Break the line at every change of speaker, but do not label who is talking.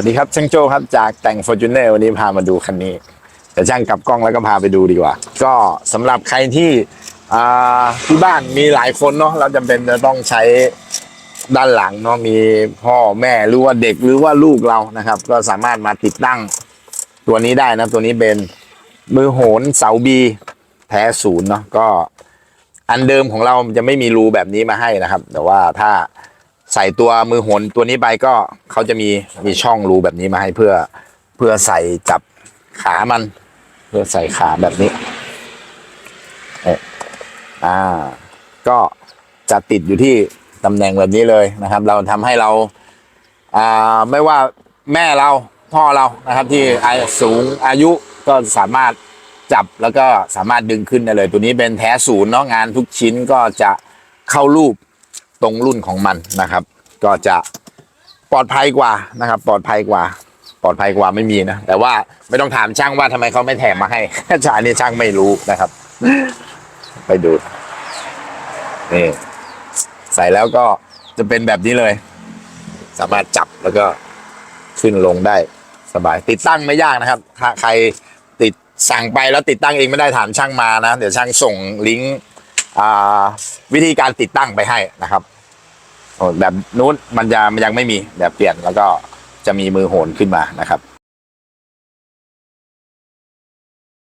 วัสดีครับช่างโจครับจากแต่ง f o r t u n e r วันนี้พามาดูคันนี้ แต่ช่างกลับกล้องแล้วก็พาไปดูดีกว่า ก็สำหรับใครที่ที่บ้านมีหลายคนเนาะเราจำเป็นจะต้องใช้ด้านหลังเนาะมีพ่อแม่หรือว่าเด็กหรือว่าลูกเรานะครับ ก็สามารถมาติดตั้งตัวนี้ได้นะ ตัวนี้เป็นมือโหนเสาบีแท้ศูนย์เนาะก็อันเดิมของเราจะไม่มีรูแบบนี้มาให้นะครับ แต่ว่าถ้า ใส่ตัวมือหนตัวนี้ไปก็เขาจะมีมีช่องรูแบบนี้มาให้เพื่อเพื่อใส่จับขามัน เพื่อใส่ขาแบบนี้เอ๊ะอ่า ก็จะติดอยู่ที่ตำแหน่งแบบนี้เลยนะครับ เราทำให้เราอ่าไม่ว่าแม่เราพ่อเรานะครับ ที่อายุสูงอายุก็สามารถจับแล้วก็สามารถดึงขึ้นได้เลย ตัวนี้เป็นแท้ศูนย์เนาะงานทุกชิ้นก็จะเข้ารูป ตรงรุ่นของมันนะครับ ก็จะปลอดภัยกว่านะครับ ปลอดภัยกว่า ปลอดภัยกว่าไม่มีนะ แต่ว่าไม่ต้องถามช่างว่าทำไมเขาไม่แถมมาให้ช่างนนี้ช่างไม่รู้นะครับ ไปดูนี่ใส่แล้วก็จะเป็นแบบนี้เลย สามารถจับแล้วก็ขึ้นลงได้สบาย ติดตั้งไม่ยากนะครับถ้าใครติดสั่งไปแล้วติดตั้งเองไม่ได้ถามช่างมานะ เดี๋ยวช่างส่งลิงก์วิธีการติดตั้งไปให้นะครับ แบบนู้นมันจะมันยังไม่มีแบบเปลี่ยนแล้วก็จะมีมือโหนขึ้นมานะครับ